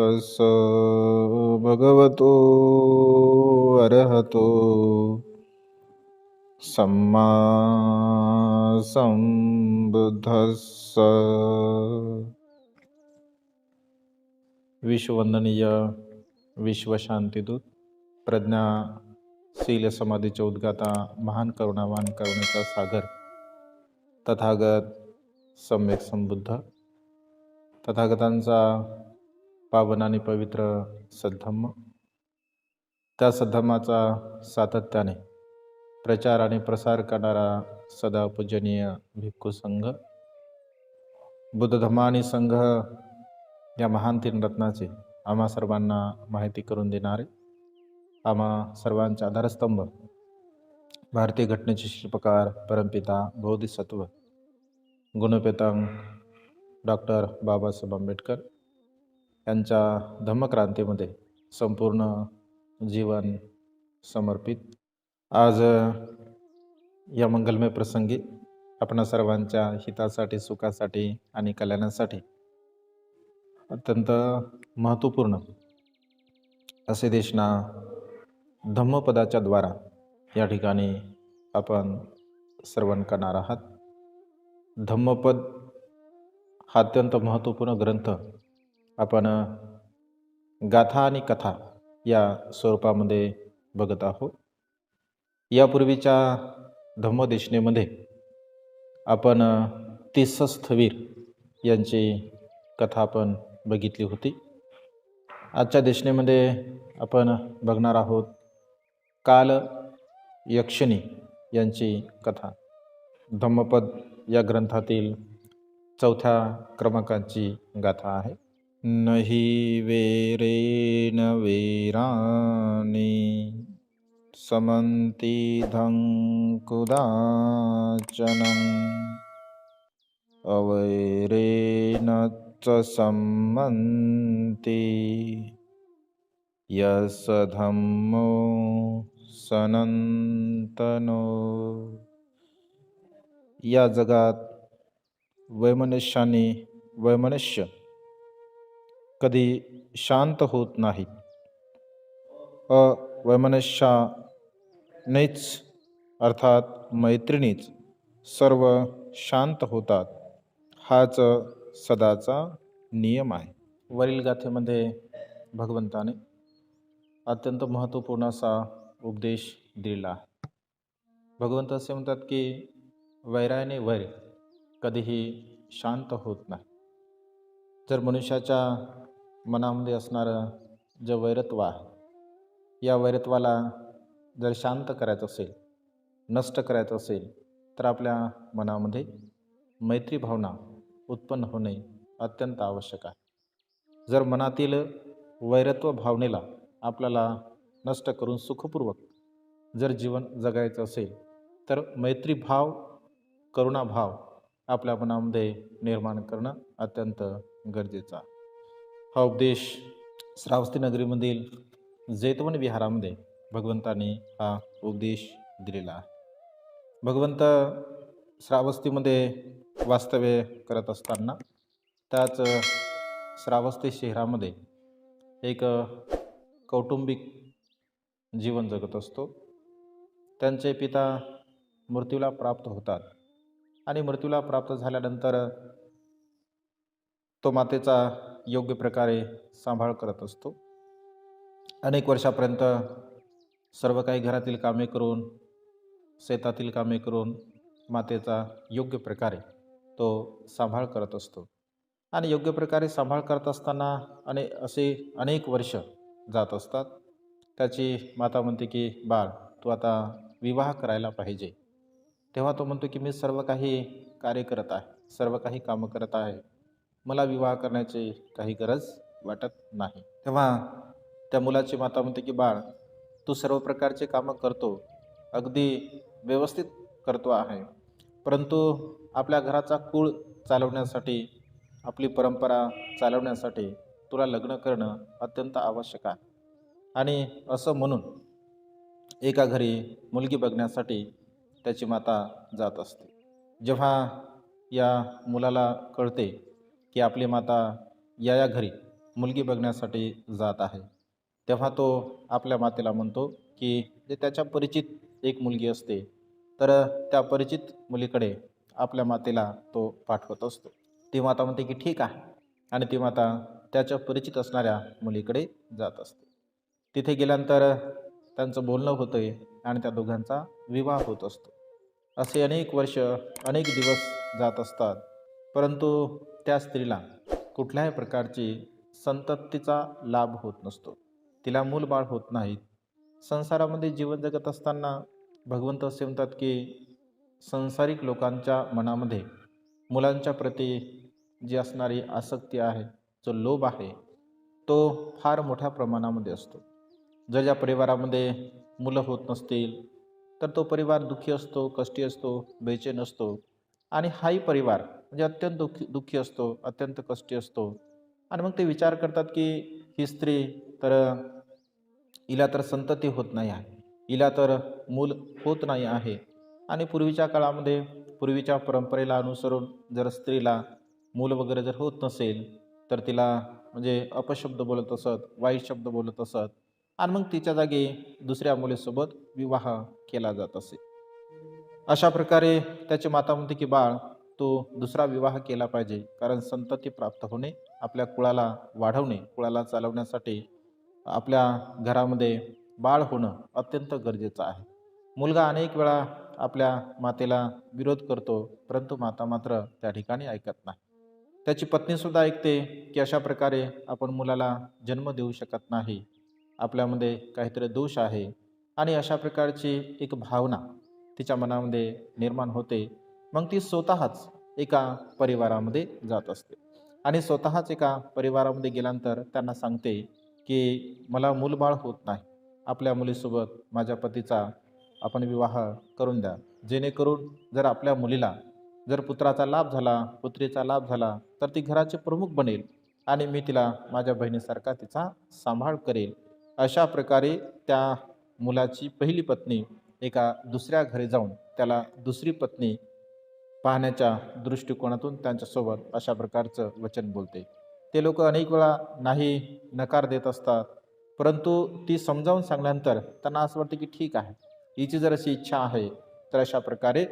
तस् भगवतो अर्हतो। सम्मा संबुद्धस्स विश्ववंदनीय विश्वशांतीदूत प्रज्ञा शील समाधीचे उद्गाता महान करुणावान करुणेचा सागर। तथागत सम्यक संबुद्ध। तथागतांचा पावन आणि पवित्र सद्धम्म. त्या सद्धम्माचा सातत्याने प्रचार आणि प्रसार करणारा सदा पूजनीय भिक्खू संघ बुद्धधम्मा आणि संघ या महान तीन रत्नाचे आम्हा सर्वांना माहिती करून देणारे आम्हा सर्वांचे आधारस्तंभ भारतीय घटनेचे शिल्पकार परमपिता बौद्धिसत्व गुणपेतंग डॉक्टर बाबासाहेब आंबेडकर यांच्या धम्मक्रांतीमध्ये संपूर्ण जीवन समर्पित. आज या मंगलमय प्रसंगी आपणा सर्वांच्या हितासाठी सुखासाठी आणि कल्याणासाठी अत्यंत महत्त्वपूर्ण असे देशना धम्मपदाच्या द्वारा या ठिकाणी आपण श्रवण करणार आहात. धम्मपद हा अत्यंत महत्त्वपूर्ण ग्रंथ आपण गाथा आणि कथा या स्वरूपामध्ये बघत आहोत. यापूर्वीच्या धम्मदेशनेमध्ये आपण तीसस्थवीर यांची कथा आपण बघितली होती. आजच्या देशनेमध्ये आपण बघणार आहोत काल यक्षिणी यांची कथा. धम्मपद या ग्रंथातील चौथ्या क्रमांकाची गाथा आहे. न हि वेरेण वीराणि समन्ति धं अवैरेण च सम्मन्ति यश धं सनन्तनो। या जगात् वैमनुष्यानि वैमनुष्य कधी शांत होत नाही. अवैमनुष्यानेच अर्थात मैत्रिणीच सर्व शांत होतात. हाच सदाचा नियम आहे. वरील गाथेमध्ये भगवंताने अत्यंत महत्त्वपूर्ण असा उपदेश दिला आहे. भगवंत असे म्हणतात की वैराने वैर कधीही शांत होत नाही. जर मनुष्याच्या मनामध्ये असणारं जे वैरत्व आहे या वैरत्वाला जर शांत करायचं असेल नष्ट करायचं असेल तर आपल्या मनामध्ये मैत्री भावना उत्पन्न होणे अत्यंत आवश्यक आहे. जर मनातील वैरत्व भावनेला आपल्याला नष्ट करून सुखपूर्वक जर जीवन जगायचं असेल तर मैत्रीभाव करुणाभाव आपल्या मनामध्ये निर्माण करणं अत्यंत गरजेचं आहे. हा उपदेश श्रावस्ती नगरीमधील जैतवन विहारामध्ये भगवंताने हा उपदेश दिलेला आहे. भगवंत श्रावस्तीमध्ये वास्तव्य करत असताना त्याच श्रावस्ती शहरामध्ये एक कौटुंबिक जीवन जगत असतो. त्यांचे पिता मृत्यूला प्राप्त होतात आणि मृत्यूला प्राप्त झाल्यानंतर तो मातेचा योग्य प्रकारे सांभाळ करत असतो. अनेक वर्षापर्यंत सर्व काही घरातील कामे करून शेतातील कामे करून मातेचा योग्य प्रकारे तो सांभाळ करत असतो. आणि योग्य प्रकारे सांभाळ करत असताना अने असे अनेक वर्ष जात असतात. त्याची माता म्हणते की बाळ तू आता विवाह करायला पाहिजे. तेव्हा तो म्हणतो की मी सर्व काही कार्य करत आहे सर्व काही कामं करत आहे मला विवाह करण्याची काही गरज वाटत नाही. तेव्हा त्या मुलाची माता म्हणते की बाळ तू सर्व प्रकारचे कामं करतो. अगदी व्यवस्थित करतो आहे. परंतु आपल्या घराचा कूळ चालवण्यासाठी आपली परंपरा चालवण्यासाठी तुला लग्न करणं अत्यंत आवश्यक आहे. आणि असं म्हणून एका घरी मुलगी बघण्यासाठी त्याची माता जात असते. जेव्हा या मुलाला कळते की आपली माता या या घरी मुलगी बघण्यासाठी जात आहे. तेव्हा तो आपल्या मातेला म्हणतो की जे त्याच्या परिचित एक मुलगी असते तर त्या परिचित मुलीकडे आपल्या मातेला तो पाठवत असतो. ती माता म्हणते की ठीक आहे. आणि ती माता त्याच्या परिचित असणाऱ्या मुलीकडे जात असते. तिथे गेल्यानंतर त्यांचं बोलणं होतं आहे आणि त्या दोघांचा विवाह होत असतो. असे अनेक वर्ष अनेक दिवस जात असतात. परंतु त्या स्त्रीला कुठल्याही प्रकारची संततीचा लाभ होत नसतो. तिला मूलबाळ होत नाहीत संसारामध्ये जीवन जगत असताना भगवंत असे म्हणतात की संसारिक लोकांच्या मनामध्ये मुलांच्या प्रती जी असणारी आसक्ती आहे जो लोभ आहे तो फार मोठ्या प्रमाणामध्ये असतो. जर ज्या परिवारामध्ये मुलं होत नसतील तर तो परिवार दुःखी असतो कष्टी असतो बेचैन असतो. आणि हाही परिवार म्हणजे अत्यंत दुःखी दुःखी असतो अत्यंत कष्टी असतो. आणि मग ते विचार करतात की ही स्त्री तर हिला तर संतती होत नाही आहे. हिला तर मूल होत नाही आहे. आणि पूर्वीच्या काळामध्ये पूर्वीच्या परंपरेला अनुसरून जर स्त्रीला मूल वगैरे जर होत नसेल तर तिला म्हणजे अपशब्द बोलत असत वाईट शब्द बोलत असत. आणि मग तिच्या जागी दुसऱ्या मुलीसोबत विवाह केला जात असे. अशा प्रकारे त्याची माता म्हणते की बाळ तो दुसरा विवाह केला पाहिजे. कारण संतती प्राप्त होणे आपल्या कुळाला वाढवणे कुळाला चालवण्यासाठी आपल्या घरामध्ये बाळ होणं अत्यंत गरजेचं आहे. मुलगा अनेक वेळा आपल्या मातेला विरोध करतो परंतु माता मात्र त्या ठिकाणी ऐकत नाही. त्याची पत्नीसुद्धा ऐकते की अशा प्रकारे आपण मुलाला जन्म देऊ शकत नाही. आपल्यामध्ये काहीतरी दोष आहे आणि अशा प्रकारची एक भावना तिच्या मनामध्ये निर्माण होते. मग ती स्वतःच एका परिवारामध्ये जात असते. आणि स्वतःच एका परिवारामध्ये गेल्यानंतर त्यांना सांगते की मला मूलबाळ होत नाही. आपल्या मुलीसोबत माझ्या पतीचा आपण विवाह करून द्या. जेणेकरून जर आपल्या मुलीला जर पुत्राचा लाभ झाला पुत्रीचा लाभ झाला तर ती घराचे प्रमुख बनेल आणि मी तिला माझ्या बहिणीसारखा तिचा सांभाळ करेल. अशा प्रकारे त्या मुलाची पहिली पत्नी एका दुसऱ्या घरी जाऊन त्याला दुसरी पत्नी पाहण्याच्या दृष्टिकोनातून त्यांच्यासोबत अशा प्रकारचं वचन बोलते. ते लोक अनेक वेळा नाही नकार देत असतात. परंतु ती समजावून सांगल्यानंतर त्यांना असं वाटतं की ठीक आहे. हिची जर अशी इच्छा आहे तर अशा प्रकारे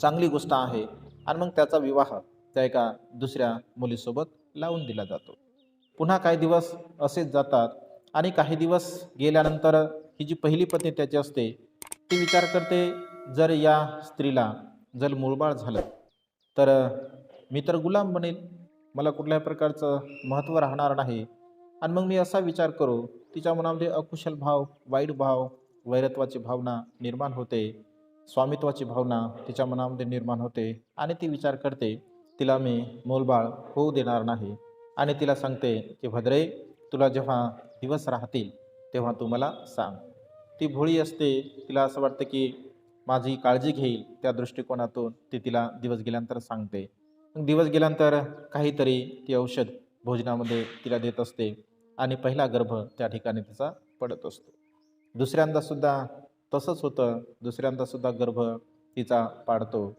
चांगली गोष्ट आहे आणि मग त्याचा विवाह त्या एका दुसऱ्या मुलीसोबत लावून दिला जातो. पुन्हा काही दिवस असेच जातात आणि काही दिवस गेल्यानंतर ही जी पहिली पत्नी त्याची असते ती विचार करते जर या स्त्रीला जर मूळबाळ झालं तर मी तर गुलाम बनेल. मला कुठल्याही प्रकारचं महत्त्व राहणार नाही. आणि मग मी असा विचार करू तिच्या मनामध्ये अकुशल भाव वाईट भाव वैरत्वाची भावना निर्माण होते. स्वामित्वाची भावना तिच्या मनामध्ये निर्माण होते आणि ती विचार करते तिला मी मोलबाळ होऊ देणार नाही. आणि तिला सांगते की भद्रे तुला जेव्हा दिवस राहतील तेव्हा तू मला सांग. ती भोळी असते तिला असं वाटतं की माझी काळजी घेईल. त्या दृष्टिकोनातून ती तिला दिवस गेल्यानंतर सांगते. मग दिवस गेल्यानंतर काहीतरी ती औषध भोजनामध्ये तिला देत असते आणि पहिला गर्भ त्या ठिकाणी तिचा पडत असतो. दुसऱ्यांदासुद्धा तसंच होतं. दुसऱ्यांदासुद्धा गर्भ तिचा पाडतो.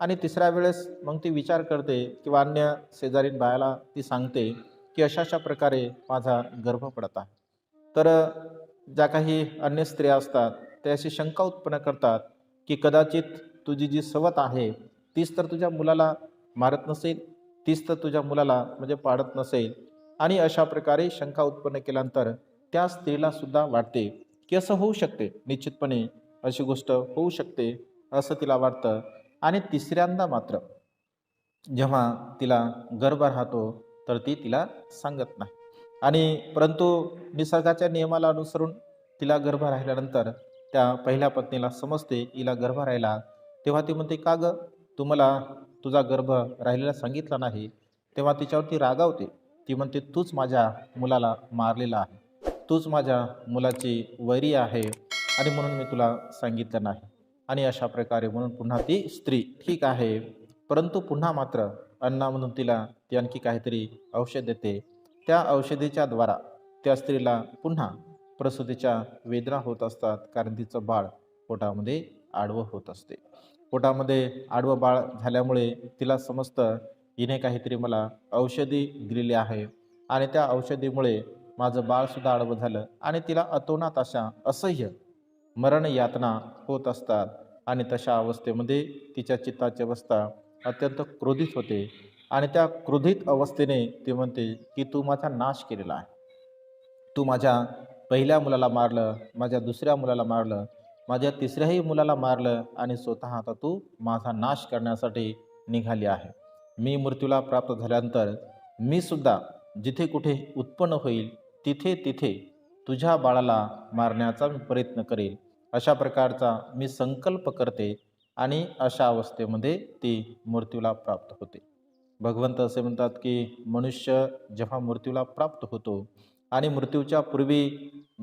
आणि तिसऱ्या वेळेस मग ती विचार करते किंवा अन्य शेजारीन बायाला ती सांगते की अशा अशा प्रकारे माझा गर्भ पडत आहे. तर ज्या काही अन्य स्त्रिया असतात त्या अशी शंका उत्पन्न करतात की कदाचित तुझी जी सवत आहे तीच तर तुझ्या मुलाला मारत नसेल तीच तर तुझ्या मुलाला म्हणजे पाडत नसेल. आणि अशा प्रकारे शंका उत्पन्न केल्यानंतर त्या स्त्रीला सुद्धा वाटते की असं होऊ शकते निश्चितपणे अशी गोष्ट होऊ शकते असं तिला वाटतं. आणि तिसऱ्यांदा मात्र जेव्हा तिला गर्भ राहतो तर ती तिला सांगत नाही. आणि परंतु निसर्गाच्या नियमाला अनुसरून तिला गर्भ राहिल्यानंतर त्या पहिल्या पत्नीला समजते हिला गर्भ राहिला. तेव्हा ती म्हणते का ग? तू मला तुझा गर्भ राहिलेला सांगितला नाही. तेव्हा तिच्यावरती रागावते ती म्हणते तूच माझ्या मुलाला मारलेला आहे. तूच माझ्या मुलाची वैरी आहे आणि म्हणून मी तुला सांगितलं नाही. आणि अशा प्रकारे म्हणून पुन्हा ती स्त्री ठीक आहे. परंतु पुन्हा मात्र अन्ना म्हणून तिला ती आणखी काहीतरी औषध देते. त्या औषधीच्या द्वारा त्या स्त्रीला पुन्हा प्रसूतीच्या वेदना होत असतात. कारण तिचं बाळ पोटामध्ये आडवं होत असते. पोटामध्ये आडवं बाळ झाल्यामुळे तिला समजतं हिने काहीतरी मला औषधी दिलेली आहे आणि त्या औषधीमुळे माझं बाळसुद्धा आडवं झालं आणि तिला अतोनात अशा असह्य मरण यातना होत असतात. आणि तशा अवस्थेमध्ये तिच्या चित्ताची अवस्था अत्यंत क्रोधित होते. आणि त्या क्रोधित अवस्थेने ती म्हणते की तू माझा नाश केलेला आहे. तू माझ्या पहिल्या मुलाला मारलं माझ्या दुसऱ्या मुलाला मारलं माझ्या तिसऱ्याही मुलाला मारलं आणि स्वतः आता तू माझा नाश करण्यासाठी निघाली आहे. मी मृत्यूला प्राप्त झाल्यानंतर मी सुद्धा जिथे कुठे उत्पन्न होईल तिथे तिथे तुझ्या बाळाला मारण्याचा मी प्रयत्न करेल. अशा प्रकारचा मी संकल्प करते आणि अशा अवस्थेमध्ये ती मृत्यूला प्राप्त होते. भगवंत असे म्हणतात की मनुष्य जेव्हा मृत्यूला प्राप्त होतो आणि मृत्यूच्या पूर्वी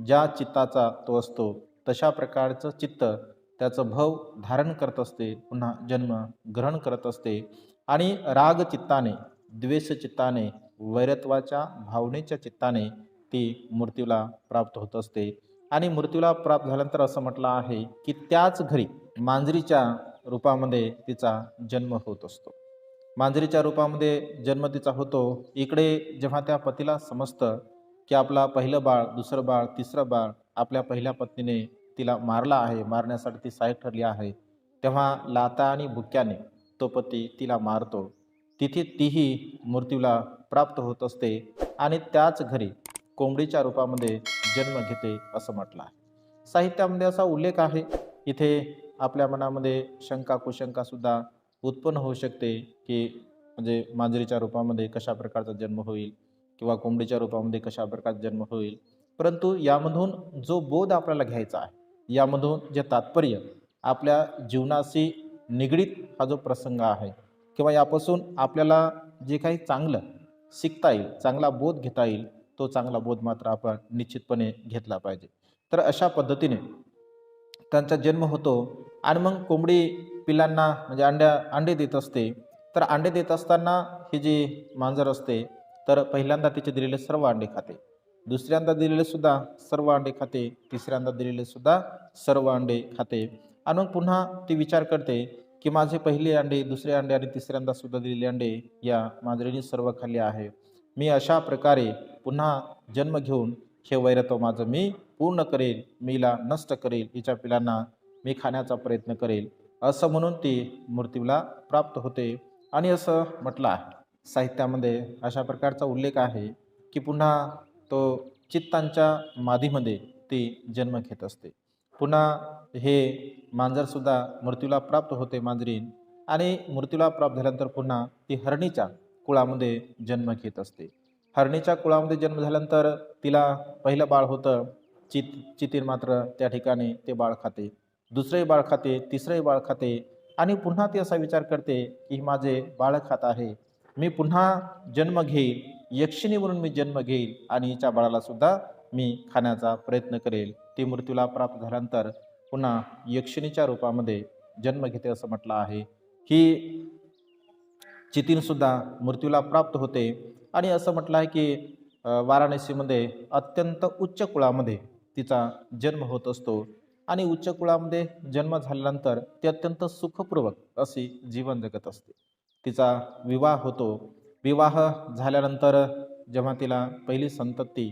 ज्या चित्ताचा तो असतो तशा प्रकारचं चित्त त्याचं भव धारण करत असते पुन्हा जन्म ग्रहण करत असते आणि राग चित्ताने द्वेष चित्ताने वैरत्वाच्या भावनेच्या चित्ताने ती मृत्यूला प्राप्त होत असते. आणि मृत्यूला प्राप्त झाल्यानंतर असं म्हटलं आहे की त्याच घरी मांजरीच्या रूपामध्ये तिचा जन्म होत असतो. मांजरीच्या रूपामध्ये जन्म तिचा होतो. इकडे जेव्हा त्या पतीला समजतं की आपला पहिलं बाळ दुसरं बाळ तिसरं बाळ आपल्या पहिल्या पत्नीने तिला मारला आहे मारण्यासाठी ती साईड ठरली आहे तेव्हा लाता आणि बुक्याने तो पती तिला मारतो. तिथे तीही मृत्यूला प्राप्त होत असते आणि त्याच घरी कोंबडीच्या रूपामध्ये जन्म घेते असं म्हटलं आहे. साहित्यामध्ये असा उल्लेख आहे. इथे आपल्या मनामध्ये शंका कुशंकासुद्धा उत्पन्न होऊ शकते की म्हणजे मांजरीच्या रूपामध्ये कशा प्रकारचा जन्म होईल किंवा कोंबडीच्या रूपामध्ये कशा प्रकारचा जन्म होईल. परंतु यामधून जो बोध आपल्याला घ्यायचा आहे यामधून जे तात्पर्य आपल्या जीवनाशी निगडीत हा जो प्रसंग आहे किंवा यापासून आपल्याला जे काही चांगलं शिकता येईल चांगला बोध घेता येईल तो चांगला बोध मात्र आपण निश्चितपणे घेतला पाहिजे. तर अशा पद्धतीने त्यांचा जन्म होतो आणि मग कोंबडी पिलांना म्हणजे अंड्या अंडे देत असते. तर अंडे देत असताना ही जी मांजर असते तर पहिल्यांदा तिचे दिलेले सर्व अंडे खाते. दुसऱ्यांदा दिलेले सुद्धा सर्व अंडे खाते तिसऱ्यांदा दिलेले सुद्धा सर्व अंडे खाते. आणि मग पुन्हा ती विचार करते की माझे पहिले अंडे दुसरे अंडे आणि तिसऱ्यांदा सुद्धा दिलेले अंडे या मांजरीने सर्व खाल्ले आहे. मी अशा प्रकारे पुन्हा जन्म घेऊन हे वैरत्व माझं मी पूर्ण करेल मीला नष्ट करेल हिच्या पिलांना मी खाण्याचा प्रयत्न करेल. असं म्हणून ती मृत्यूला प्राप्त होते. आणि असं म्हटलं आहे. साहित्यामध्ये अशा प्रकारचा उल्लेख आहे की पुन्हा तो चित्तांच्या मादीमध्ये ती जन्म घेत असते. पुन्हा हे मांजरसुद्धा मृत्यूला प्राप्त होते मांजरीन. आणि मृत्यूला प्राप्त झाल्यानंतर पुन्हा ती हरणीच्या कुळामध्ये जन्म घेत असते. हरणीच्या कुळामध्ये जन्म झाल्यानंतर तिला पहिलं बाळ होतं. चित चितीन मात्र त्या ठिकाणी ते बाळ खाते. दुसरंही बाळ खाते तिसरंही बाळ खाते आणि पुन्हा ती असा विचार करते की माझे बाळ खात आहे. मी पुन्हा जन्म घेईल यक्षिणी म्हणून मी जन्म घेईल आणि हिच्या बाळाला सुद्धा मी खाण्याचा प्रयत्न करेल. ती मृत्यूला प्राप्त झाल्यानंतर पुन्हा यक्षिणीच्या रूपामध्ये जन्म घेते असं म्हटलं आहे. ही चितीनसुद्धा मृत्यूला प्राप्त होते आणि असं म्हटलं आहे की वाराणसीमध्ये अत्यंत उच्च कुळामध्ये तिचा जन्म होत असतो. आणि उच्च कुळामध्ये जन्म झाल्यानंतर ती अत्यंत सुखपूर्वक अशी जीवन जगत असते. तिचा विवाह होतो. विवाह झाल्यानंतर जेव्हा तिला पहिली संतती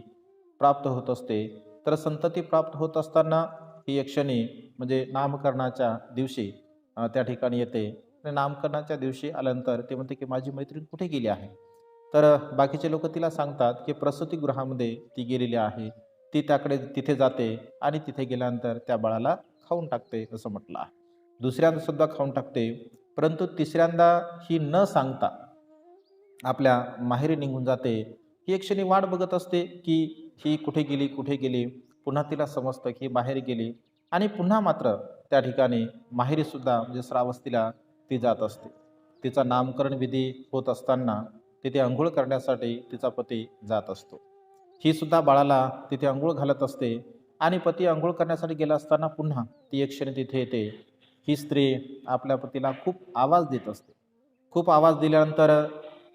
प्राप्त होत असते तर संतती प्राप्त होत असताना ही यक्षणी म्हणजे नामकरणाच्या दिवशी त्या ठिकाणी येते. आणि नामकरणाच्या दिवशी आल्यानंतर ते म्हणते की माझी मैत्रीण कुठे गेली आहे? तर बाकीचे लोक तिला सांगतात की प्रसूतीगृहामध्ये ती गेलेली आहे. ती त्याकडे तिथे जाते आणि तिथे गेल्यानंतर त्या बाळाला खाऊन टाकते असं म्हटलं आहे. दुसऱ्यांदा सुद्धा खाऊन टाकते परंतु तिसऱ्यांदा ही न सांगता आपल्या माहेरी निघून जाते. ही एक क्षणी वाट बघत असते की ही कुठे गेली कुठे गेली पुन्हा तिला समजतं की बाहेर गेली आणि पुन्हा मात्र त्या ठिकाणी माहेरीसुद्धा म्हणजे श्रावस्तीला ती जात असते. तिचा नामकरण विधी होत असताना तिथे अंघोळ करण्यासाठी तिचा पती जात असतो. ही सुद्धा बाळाला तिथे अंघोळ घालत असते आणि पती अंघोळ करण्यासाठी गेला असताना पुन्हा ती एक क्षणी तिथे येते. ही स्त्री आपल्या पतीला खूप आवाज देत असते. खूप आवाज दिल्यानंतर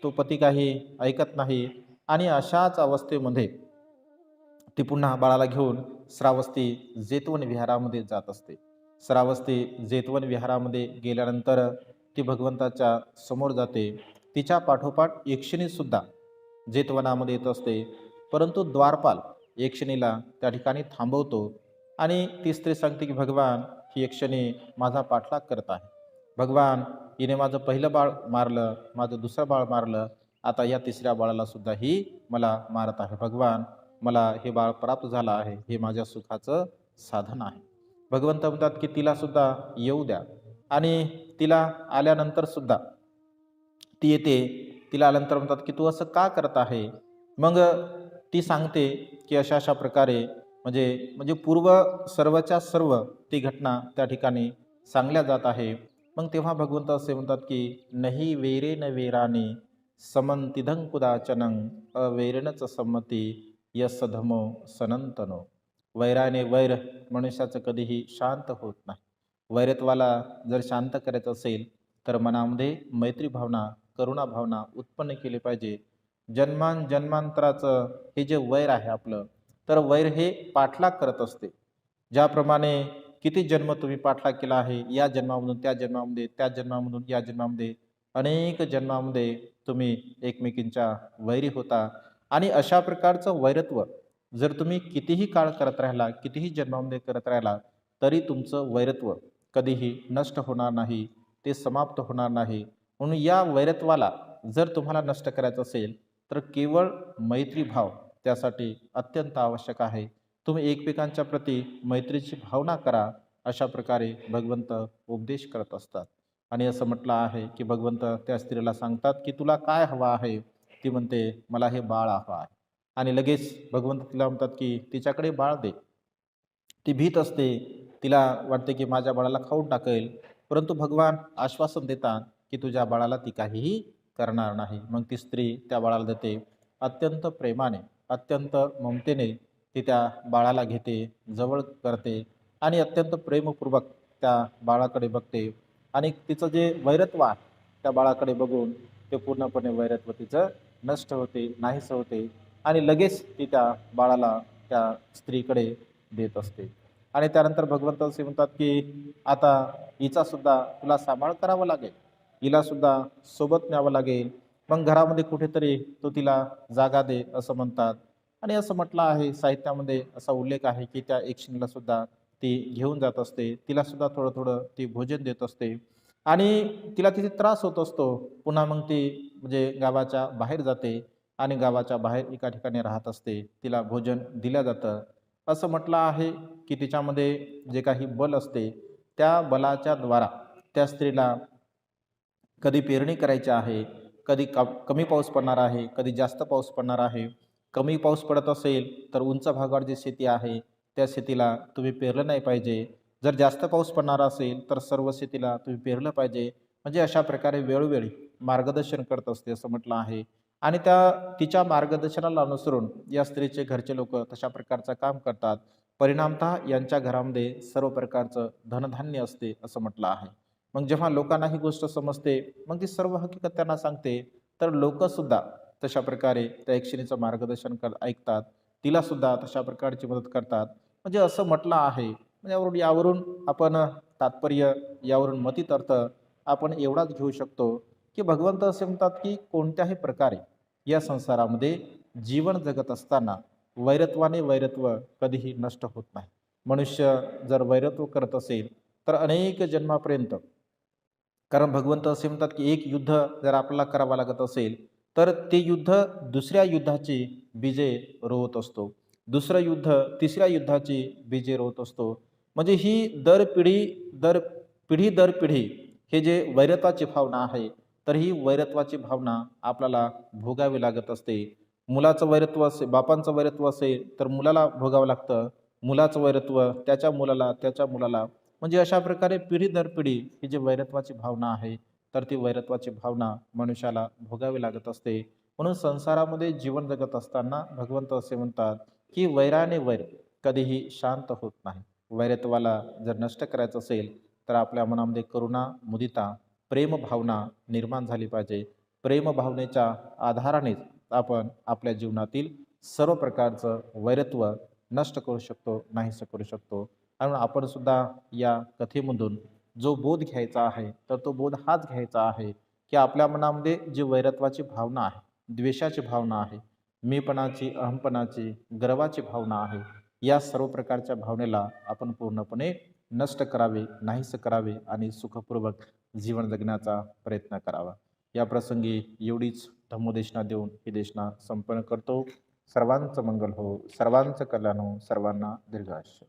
तो पती काही ऐकत नाही आणि अशाच अवस्थेमध्ये ती पुन्हा बाळाला घेऊन श्रावस्ती जेतवन विहारामध्ये जात असते. श्रावस्ती जेतवन विहारामध्ये गेल्यानंतर ती भगवंताच्या समोर जाते. तिच्या पाठोपाठ यक्षिणीसुद्धा जेतवनामध्ये येत असते. परंतु द्वारपाल यक्षिणीला त्या ठिकाणी थांबवतो आणि ती स्त्री सांगते की भगवान ही यक्षिणी माझा पाठलाग करत आहे. भगवान हिने माझं पहिलं बाळ मारलं माझं दुसरं बाळ मारलं आता या तिसऱ्या बाळाला सुद्धा ही मला मारत आहे. भगवान मला हे बाळ प्राप्त झालं आहे. हे माझ्या सुखाचं साधन आहे. भगवंत म्हणतात की तिला सुद्धा येऊ द्या. आणि तिला आल्यानंतर सुद्धा ती येते. तिला आल्यानंतर म्हणतात की तू असं का करत आहे? मग ती सांगते की अशा अशा प्रकारे म्हणजे म्हणजे पूर्व सर्वच्या सर्व ती घटना त्या ठिकाणी सांगल्या जात आहे. मग तेव्हा भगवंत असे म्हणतात की नही वेरे न वेराने समंतिधं कुदाचनंग अवेरणच संमती यस धमो सनंतनो वैराने वैर मनुष्याचं कधीही शांत होत नाही. वैरत्वाला जर शांत करायचं असेल तर मनामध्ये मैत्री भावना करुणा भावना उत्पन्न केली पाहिजे. जन्मान जन्मांतराचं हे जे वैर आहे आपलं तर वैर हे पाठलाग करत असते. ज्याप्रमाणे किती जन्म तुम्ही पाठलाग केला आहे या जन्मामधून त्या जन्मामध्ये त्या जन्मामधून या जन्मामध्ये अनेक जन्मामध्ये तुम्ही एकमेकींच्या वैरी होता. आणि अशा प्रकारचं वैरत्व जर तुम्ही कितीही काळ करत राहिला कितीही जन्मामध्ये करत राहिला तरी तुमचं वैरत्व कधीही नष्ट होणार नाही ते समाप्त होणार नाही. म्हणून या वैरत्वाला जर तुम्हाला नष्ट करायचं असेल तर केवळ मैत्रीभाव त्यासाठी अत्यंत आवश्यक आहे. तुम्ही एकमेकांच्या प्रती मैत्रीची भावना करा अशा प्रकारे भगवंत उपदेश करत असतात. आणि असं म्हटलं आहे की भगवंत त्या स्त्रीला सांगतात की तुला काय हवं आहे? ती म्हणते मला हे बाळ हवं आहे. आणि लगेच भगवंत तिला म्हणतात की तिच्याकडे बाळ दे. ती भीत असते. तिला वाटते की माझ्या बाळाला खाऊन टाकेल. परंतु भगवान आश्वासन देतात की तुझ्या बाळाला ती काहीही करणार नाही. मग ती स्त्री त्या बाळाला देते. अत्यंत प्रेमाने अत्यंत ममतेने ती त्या बाळाला घेते जवळ करते आणि अत्यंत प्रेमपूर्वक त्या बाळाकडे बघते. आणि तिचं जे वैरत्व आहे त्या बाळाकडे बघून ते पूर्णपणे वैरत्व तिचं नष्ट होते नाहीसं होते आणि लगेच ती त्या बाळाला त्या स्त्रीकडे देत असते. आणि त्यानंतर भगवंत असे म्हणतात की आता हिचा सुद्धा तुला सांभाळ करावा लागेल. हिला सुद्धा सोबत न्यावं लागेल. मग घरामध्ये कुठेतरी तो तिला जागा दे असं म्हणतात. आणि असं म्हटलं आहे साहित्यामध्ये असा उल्लेख आहे की त्या एकशिणीला सुद्धा ती घेऊन जात असते. तिला सुद्धा थोडं थोडं ती भोजन देत असते. आणि तिला तिथे त्रास होत असतो पुन्हा मग ती म्हणजे गावाच्या बाहेर जाते आणि गावाच्या बाहेर एका ठिकाणी राहत असते. तिला भोजन दिलं जातं. असं म्हटलं आहे की तिच्यामध्ये जे काही बल असते त्या बलाच्या द्वारा त्या स्त्रीला कधी पेरणी करायची आहे कधी का कमी पाऊस पडणार आहे कधी जास्त पाऊस पडणार आहे. कमी पाऊस पडत असेल तर उंच भागावर जी शेती आहे त्या शेतीला तुम्ही पेरलं नाही पाहिजे. जर जास्त पाऊस पडणार असेल तर सर्व शेतीला तुम्ही पेरलं पाहिजे. म्हणजे अशा प्रकारे वेळोवेळी मार्गदर्शन करत असते असं म्हटलं आहे. आणि त्या तिच्या मार्गदर्शनाला अनुसरून या स्त्रीचे घरचे लोक तशा प्रकारचं काम करतात. परिणामतः यांच्या घरामध्ये सर्व प्रकारचं धनधान्य असते असं म्हटलं आहे. मग जेव्हा लोकांना ही गोष्ट समजते मग ती सर्व हकीकत त्यांना सांगते. तर लोकसुद्धा तशा प्रकारे त्या यक्षिणीचं मार्गदर्शन कर ऐकतात. तिलासुद्धा तशा प्रकारची मदत करतात. म्हणजे असं म्हटलं आहे म्हणजे यावरून यावरून आपण तात्पर्य यावरून मतीत अर्थ आपण एवढाच घेऊ शकतो की भगवंत असे म्हणतात की कोणत्याही प्रकारे या संसारामध्ये जीवन जगत असताना वैरत्वाने वैरत्व कधीही नष्ट होत नाही. मनुष्य जर वैरत्व करत असेल तर अनेक जन्मापर्यंत कारण भगवंत असे म्हणतात की एक युद्ध जर आपल्याला करावं लागत असेल तर ते युद्ध दुसऱ्या युद्धाची बीजे रोवत असतो. दुसरं युद्ध तिसऱ्या युद्धाची बीजे रोवत असतो. म्हणजे ही दर पिढी दर पिढी दर पिढी हे जे वैरत्वाची भावना आहे तर ही वैरत्वाची भावना आपल्याला भोगावी लागत असते. मुलाचं वैरत्व असेल बापांचं वैरत्व असेल तर मुलाला भोगावं लागतं. मुलाचं वैरत्व त्याच्या मुलाला त्याच्या मुलाला म्हणजे अशा प्रकारे पिढी दर पिढी ही जी वैरत्वाची भावना आहे तर ती वैरत्वाची भावना मनुष्याला भोगावी लागत असते. म्हणून संसारामध्ये जीवन जगत असताना भगवंत असे म्हणतात की वैराने वैर कधीही शांत होत नाही. वैरत्वाला जर नष्ट करायचं असेल तर आपल्या मनामध्ये करुणा मुदिता प्रेम भावना निर्माण झाली पाहिजे. प्रेम भावनेच्या आधारानेच आपण आपल्या जीवनातील सर्व प्रकारचं वैरत्व नष्ट करू शकतो नाहीसं करू शकतो. आणि आपण सुद्धा या कथेमधून जो बोध घ्यायचा आहे तर तो बोध हाच घ्यायचा आहे की आपल्या मनामध्ये जी वैरत्वाची भावना आहे द्वेषाची भावना आहे मीपणाची अहमपणाची गर्वाची भावना आहे या सर्व प्रकारच्या भावनेला आपण पूर्णपणे नष्ट करावे नाहीस करावे आणि सुखपूर्वक जीवन जगण्याचा प्रयत्न करावा. या प्रसंगी एवढीच धम्मदेशना देऊन ही देशना संपन्न करतो. सर्वांचं मंगल हो सर्वांचं कल्याण हो सर्वांना दीर्घायुष्य